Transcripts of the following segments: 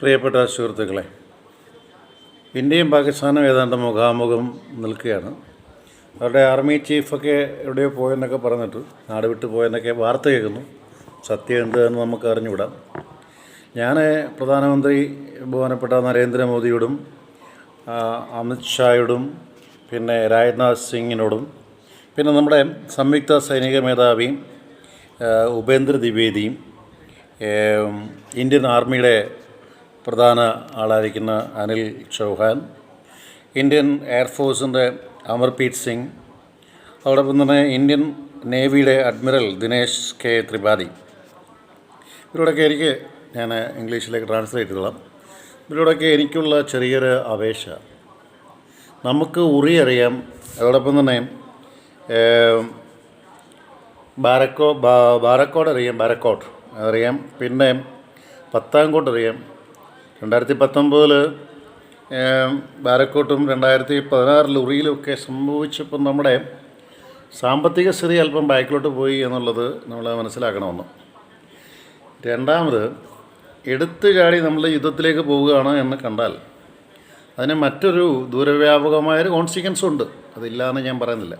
പ്രിയപ്പെട്ട സുഹൃത്തുക്കളെ ഇന്ത്യയും പാകിസ്ഥാനും ഏതാണ്ട് മുഖാമുഖം നിൽക്കുകയാണ്. അവരുടെ ആർമി ചീഫൊക്കെ എവിടെയോ പോയെന്നൊക്കെ പറഞ്ഞിട്ട് നാട് വിട്ടു പോയെന്നൊക്കെ വാർത്ത കേൾക്കുന്നു. സത്യം എന്ത് എന്ന് നമുക്ക് അറിഞ്ഞുവിടാം ഞാൻ പ്രധാനമന്ത്രി ബഹുമാനപ്പെട്ട നരേന്ദ്രമോദിയോടും അമിത്ഷായോടും അമിത് ഷായോടും പിന്നെ രാജ്നാഥ് സിംഗിനോടും പിന്നെ നമ്മുടെ സംയുക്ത സൈനിക മേധാവി ഉപേന്ദ്ര ദ്വിവേദിയും ഇന്ത്യൻ ആർമിയുടെ പ്രധാന ആളായിരിക്കുന്ന അനിൽ ചൗഹാൻ ഇന്ത്യൻ എയർഫോഴ്സിന്റെ അമർപ്രീത് സിംഗ് അതോടൊപ്പം തന്നെ ഇന്ത്യൻ നേവിയുടെ അഡ്മിറൽ ദിനേശ് കെ ത്രിപാഠി. ഇവരോടൊക്കെ എനിക്ക് ഞാൻ ഇംഗ്ലീഷിലേക്ക് ട്രാൻസ്ലേറ്റ് ചെയ്തോളാം. ഇവരോടൊക്കെ എനിക്കുള്ള ചെറിയൊരു അപേക്ഷ. നമുക്ക് ഉറി അറിയാം അതോടൊപ്പം തന്നെ ബാരക്കോ ബാരക്കോട് അറിയാം ബാരക്കോട്ട് അറിയാം. പിന്നെ പത്താംകോട്ട് അറിയാം രണ്ടായിരത്തി പത്തൊമ്പതിൽ ബാരക്കോട്ടും രണ്ടായിരത്തി പതിനാറിൽ ഉറിയിലുമൊക്കെ സംഭവിച്ചപ്പോൾ നമ്മുടെ സാമ്പത്തിക സ്ഥിതി അല്പം ബാക്കിലോട്ട് പോയി എന്നുള്ളത് നമ്മൾ മനസ്സിലാക്കണമെന്ന്. രണ്ടാമത് എടുത്തു ചാടി നമ്മൾ യുദ്ധത്തിലേക്ക് പോവുകയാണ് എന്ന് കണ്ടാൽ അതിന് മറ്റൊരു ദൂരവ്യാപകമായൊരു കോൺസിക്വൻസ് ഉണ്ട്. അതില്ലാന്ന് ഞാൻ പറയുന്നില്ല.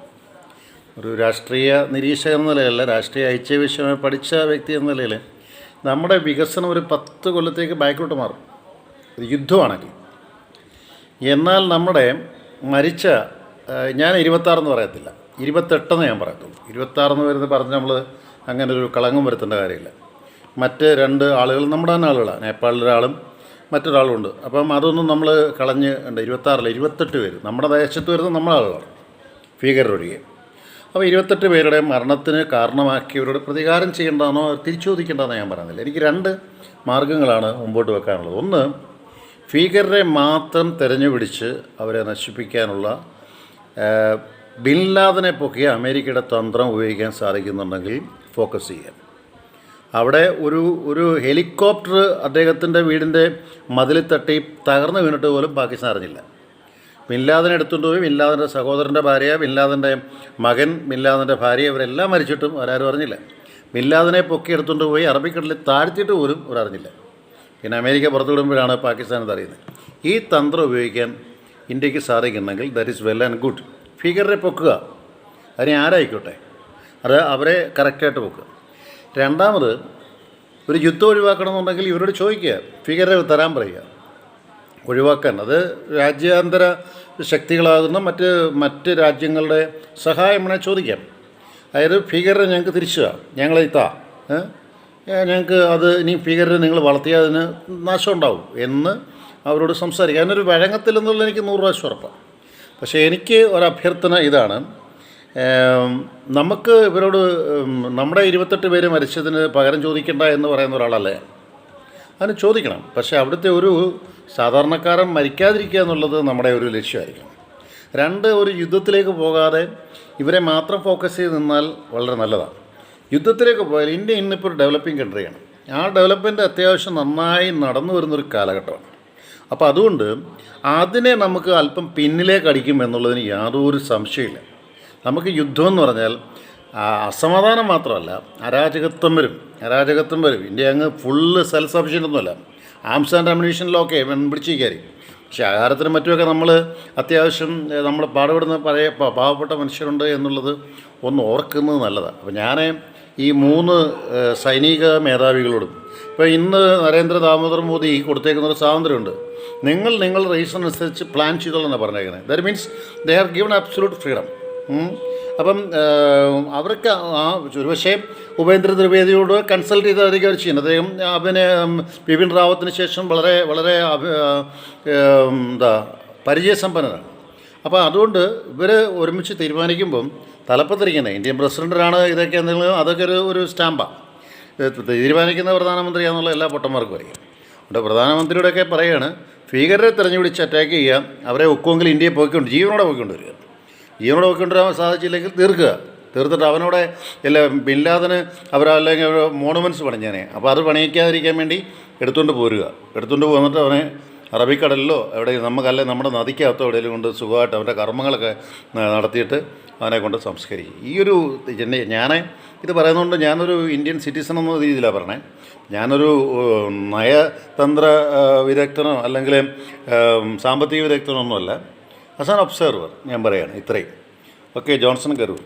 ഒരു രാഷ്ട്രീയ നിരീക്ഷകൻ എന്ന നിലയല്ല രാഷ്ട്രീയ ഐച്ഛ്യ വിഷയമായി പഠിച്ച വ്യക്തി എന്ന നിലയിൽ നമ്മുടെ വികസനം ഒരു പത്ത് കൊല്ലത്തേക്ക് ബാക്കിലോട്ട് മാറും. ഒരു യുദ്ധമാണെങ്കിൽ എന്നാൽ നമ്മുടെ മരിച്ച ഞാൻ ഇരുപത്താറെന്ന് പറയത്തില്ല. ഇരുപത്തെട്ടെന്ന് ഞാൻ പറയത്തുള്ളൂ. ഇരുപത്താറെന്ന് വരുന്നത് പറഞ്ഞ് നമ്മൾ അങ്ങനെ ഒരു കളങ്കം വരുത്തേണ്ട കാര്യമില്ല. മറ്റ് രണ്ട് ആളുകൾ നമ്മുടെ തന്നെ ആളുകളാണ്. നേപ്പാളിലൊരാളും മറ്റൊരാളും ഉണ്ട്. അപ്പം അതൊന്നും നമ്മൾ കളഞ്ഞ് ഉണ്ട് ഇരുപത്താറില്ല ഇരുപത്തെട്ട് പേര്. നമ്മുടെ ദേശത്ത് വരുന്ന നമ്മുടെ ആളുകളാണ്. ഭീകരരൊഴികെ. അപ്പോൾ ഇരുപത്തെട്ട് പേരുടെ മരണത്തിന് കാരണമാക്കിയവരോട് പ്രതികാരം ചെയ്യേണ്ടതാണോ തിരിച്ചു ചോദിക്കേണ്ടതെന്ന് ഞാൻ പറയുന്നില്ല എനിക്ക് രണ്ട് മാർഗങ്ങളാണ് മുമ്പോട്ട് വെക്കാനുള്ളത്. ഒന്ന് ഭീകരരെ മാത്രം തെരഞ്ഞുപിടിച്ച് അവരെ നശിപ്പിക്കാനുള്ള ബിൻ ലാദനെ അമേരിക്കയുടെ തന്ത്രം ഉപയോഗിക്കാൻ സാധിക്കുന്നുണ്ടെങ്കിൽ ഫോക്കസ് ചെയ്യാം അവിടെ ഒരു ഒരു ഹെലികോപ്റ്റർ അദ്ദേഹത്തിന്റെ വീടിന്റെ മതിലിൽ തട്ടി തകർന്നു വീണിട്ട് പോലും പാകിസ്ഥാൻ അറിഞ്ഞില്ല. ബിൻലാദനെ എടുത്തുകൊണ്ട് പോയി. ബിൻലാദന്റെ സഹോദരന്റെ ഭാര്യ ബിൻലാദന്റെ മകൻ ബിൻലാദന്റെ ഭാര്യ ഇവരെല്ലാം മരിച്ചിട്ടും അവരാരും അറിഞ്ഞില്ല. ബിൻലാദനെ പൊക്കി എടുത്തുകൊണ്ട് പോയി. അറബിക്കടലിൽ താഴ്ത്തിയിട്ട് പോലും അവരറിഞ്ഞില്ല പിന്നെ അമേരിക്ക പുറത്തു വിടുമ്പോഴാണ് പാകിസ്ഥാൻ ഇത് അറിയുന്നത്. ഈ തന്ത്രം ഉപയോഗിക്കാൻ ഇന്ത്യയ്ക്ക് സാധിക്കുന്നെങ്കിൽ that is well and good ഭീകരരെ പൊക്കുക. അതിനെ ആരായിക്കോട്ടെ? അത് അവരെ കറക്റ്റായിട്ട് പൊക്കുക. രണ്ടാമത് ഒരു യുദ്ധം ഒഴിവാക്കണമെന്നുണ്ടെങ്കിൽ ഇവരോട് ചോദിക്കുക. ഭീകരരെ തരാൻ പറയുക. ഒഴിവാക്കാൻ. അത് രാജ്യാന്തര ശക്തികളാകുന്ന മറ്റ് മറ്റ് രാജ്യങ്ങളുടെ സഹായം വേണേൽ ചോദിക്കാം. അതായത് ഭീകരരെ ഞങ്ങൾക്ക് തിരിച്ചു ഞങ്ങളെ ഇത്താ ഞങ്ങൾക്ക് അത് ഇനി ഭീകരരെ നിങ്ങൾ വളർത്തിയാൽ അതിന് നാശം ഉണ്ടാവും എന്ന് അവരോട് സംസാരിക്കുക. അതിനൊരു വഴങ്ങത്തില്ലെന്നുള്ള എനിക്ക് നൂറ് പ്രാവശ്യം ഉറപ്പാണ് പക്ഷേ എനിക്ക് ഒരഭ്യർത്ഥന ഇതാണ്. നമുക്ക് ഇവരോട് നമ്മുടെ ഇരുപത്തെട്ട് പേര് മരിച്ചതിന് പകരം ചോദിക്കണ്ട എന്ന് പറയുന്ന ഒരാളല്ലേ. അതിന് ചോദിക്കണം. പക്ഷേ അവിടുത്തെ ഒരു സാധാരണക്കാരൻ മരിക്കാതിരിക്കുക എന്നുള്ളത് നമ്മുടെ ഒരു ലക്ഷ്യമായിരിക്കണം. രണ്ട് ഒരു യുദ്ധത്തിലേക്ക് പോകാതെ ഇവരെ മാത്രം ഫോക്കസ് ചെയ്ത് നിന്നാൽ വളരെ നല്ലതാണ്. യുദ്ധത്തിലേക്ക് പോയാൽ ഇന്ത്യ ഇന്നിപ്പോൾ ഒരു ഡെവലപ്പിംഗ് കൺട്രിയാണ് ആ ഡെവലപ്മെന്റ് അത്യാവശ്യം നന്നായി നടന്നു വരുന്നൊരു കാലഘട്ടമാണ്. അപ്പോൾ അതുകൊണ്ട് അതിനെ നമുക്ക് അല്പം പിന്നിലേക്ക് അടിക്കും എന്നുള്ളതിന് യാതൊരു സംശയമില്ല നമുക്ക് യുദ്ധം എന്ന് പറഞ്ഞാൽ അസമാധാനം മാത്രമല്ല അരാജകത്വം വരും. അരാജകത്വം വരും. ഇന്ത്യ അങ്ങ് ഫുള്ള് സെൽഫ് സഫിഷ്യന്റ് ഒന്നുമല്ല ആംസ് ആൻഡ് അമ്യൂണീഷനിലൊക്കെ പിടിച്ച് കയറി. പക്ഷേ ആഹാരത്തിനും മറ്റുമൊക്കെ നമ്മൾ അത്യാവശ്യം നമ്മൾ പാടുപെടുന്ന പഴയ പാവപ്പെട്ട മനുഷ്യരുണ്ട് എന്നുള്ളത് ഒന്ന് ഓർക്കുന്നത് നല്ലതാണ് അപ്പോൾ ഞാൻ ഈ മൂന്ന് സൈനിക മേധാവികളോടും ഇപ്പോൾ ഇന്ന് നരേന്ദ്ര ദാമോദർ മോദി കൊടുത്തേക്കുന്ന ഒരു സ്വാതന്ത്ര്യമുണ്ട്. നിങ്ങൾ നിങ്ങൾ റീസൺ അനുസരിച്ച് പ്ലാൻ ചെയ്തോളെന്നാണ് പറഞ്ഞേക്കുന്നത് that means they are given absolute freedom അപ്പം അവർക്ക് ആ ഒരുപക്ഷെ ഉപേന്ദ്ര ത്രിവേദിയോട് കൺസൾട്ട് ചെയ്തായിരിക്കും ചെയ്യുന്നത് അദ്ദേഹം അവന് ബിപിൻ റാവത്തിന് ശേഷം വളരെ വളരെ എന്താ പരിചയസമ്പന്നരാണ് അപ്പോൾ അതുകൊണ്ട് ഇവർ ഒരുമിച്ച് തീരുമാനിക്കുമ്പം തലപ്പത്തിരിക്കുന്നത് ഇന്ത്യൻ പ്രസിഡന്റാണ് ഇതൊക്കെ എന്തെങ്കിലും അതൊക്കെ ഒരു ഒരു സ്റ്റാമ്പാണ് തീരുമാനിക്കുന്ന പ്രധാനമന്ത്രിയാണെന്നുള്ള എല്ലാ പൊട്ടന്മാർക്കും അറിയാം. അതുകൊണ്ട് പ്രധാനമന്ത്രിയോടൊക്കെ പറയുകയാണ് ഭീകരരെ തെരഞ്ഞുപിടിച്ച് അറ്റാക്ക് ചെയ്യുക അവരെ ഒക്കുമെങ്കിൽ ഇന്ത്യയെ പോയിക്കൊണ്ട് ജീവനോടെ പോയിക്കൊണ്ട് വരിക. ജീവനോടെ പോയിക്കൊണ്ടുവരാൻ സാധിച്ചില്ലെങ്കിൽ തീർക്കുക. തീർത്തിട്ട് അവനോടെ എല്ലാ ബില്ലാതിന് അവരല്ലെങ്കിൽ മോണുമെന്റ്സ് പണിഞ്ഞേനെ. അപ്പോൾ അത് പണിയിക്കാതിരിക്കാൻ വേണ്ടി എടുത്തുകൊണ്ട് പോരുക. എടുത്തുകൊണ്ട് പോന്നിട്ട് അവനെ അറബിക്കടലിലോ എവിടെ നമുക്കല്ല നമ്മുടെ നദിക്കകത്തോ എവിടെയെങ്കിലും കൊണ്ട് സുഖമായിട്ട് അവന്റെ കർമ്മങ്ങളൊക്കെ നടത്തിയിട്ട് അവനെ കൊണ്ട് സംസ്കരിക്കും. ഈ ഒരു എന്നെ ഞാൻ ഇത് പറയുന്നതുകൊണ്ട് ഞാനൊരു ഇന്ത്യൻ സിറ്റിസൺ എന്ന രീതിയിലാണ് പറഞ്ഞത് ഞാനൊരു നയതന്ത്ര വിദഗ്ധനോ അല്ലെങ്കിൽ സാമ്പത്തിക വിദഗ്ധനോ ഒന്നുമല്ല ആസ് ആൻ ഒബ്സർവർ ഞാൻ പറയുകയാണ് ഇത്രയും. Okay Johnson Karur